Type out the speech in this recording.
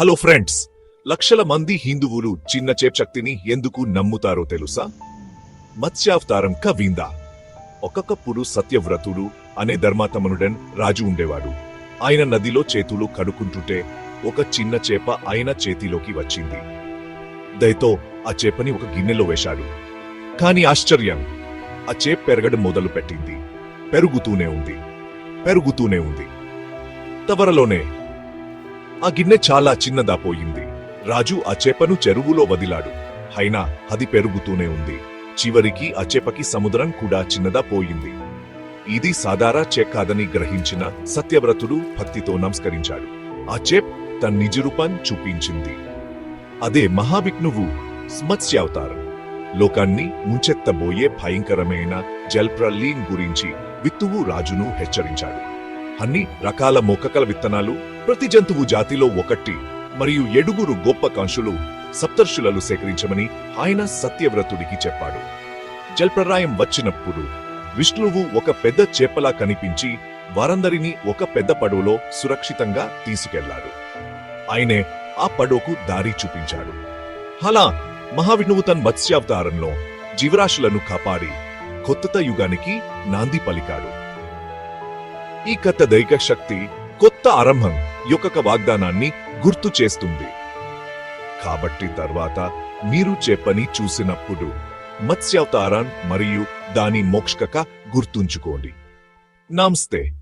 Hello friends లక్షల మంది హిందువులు చిన్న చేప్ శక్తిని ఎందుకు నమ్ముతారో తెలుసా? మత్స్యావతారం కవిందా. ఒక్కొక్కప్పుడు సత్యవ్రతుడు అనే ధర్మాతమనుడన్ రాజు ఉండేవాడు. ఆయన నదిలో చేతులు కడుకుంటుంటే ఒక చిన్న చేప ఆయన చేతిలోకి వచ్చింది. దయతో ఆ చేపని ఒక గిన్నెలో వేశాడు. కాని ఆశ్చర్యం ఆ చేప పెరగడం మొదలు పెట్టింది పెరుగుతూనే ఉంది. పెరుగుతూనే ఉంది. తవరలోనే ఆ గిన్నె చాలా చిన్నదా పోయింది రాజు ఆ చేపను చెరువులో వదిలాడు. అయినా అది పెరుగుతూనే ఉంది. చివరికి ఆ చేపకి సముద్రం కూడా చిన్నదా పోయింది ఇది సాదారా చేప్ కాదని గ్రహించిన సత్యవ్రతుడు భక్తితో నమస్కరించాడు. ఆ చేప్ తన నిజరూపం చూపించింది. అదే మహావిష్ణువు స్మత్స్యావతారం లోకాన్ని ముంచెత్తబోయే భయంకరమైన జల్ప్రలీన్ గురించి విత్తువు రాజును హెచ్చరించాడు. అన్ని రకాల మొక్కకల విత్తనాలు ప్రతి జంతువు జాతిలో ఒకటి మరియు ఎడుగురు గొప్ప కంశులు సప్తర్షులను సేకరించమని ఆయన సత్యవ్రతుడికి చెప్పాడు. జల్ప్రరాయం వచ్చినప్పుడు విష్ణువు ఒక పెద్ద చేపలా కనిపించి వారందరినీ ఒక పెద్ద పడవలో సురక్షితంగా తీసుకెళ్ళాడు. ఆయనే ఆ పడవకు దారి చూపించాడు. అలా మహావిష్ణువు తన మత్స్యావతారంలో జీవరాశులను కాపాడి కొత్త యుగానికి నాంది పలికాడు. ఈ కథ దైక శక్తి కొత్త ఆరంభం యొక్క వాగ్దానాన్ని గుర్తు చేస్తుంది. కాబట్టి తర్వాత మీరు చెప్పని చూసినప్పుడు మత్స్యావతారాన్ మరియు దాని మోక్షక గుర్తుంచుకోండి. నమస్తే.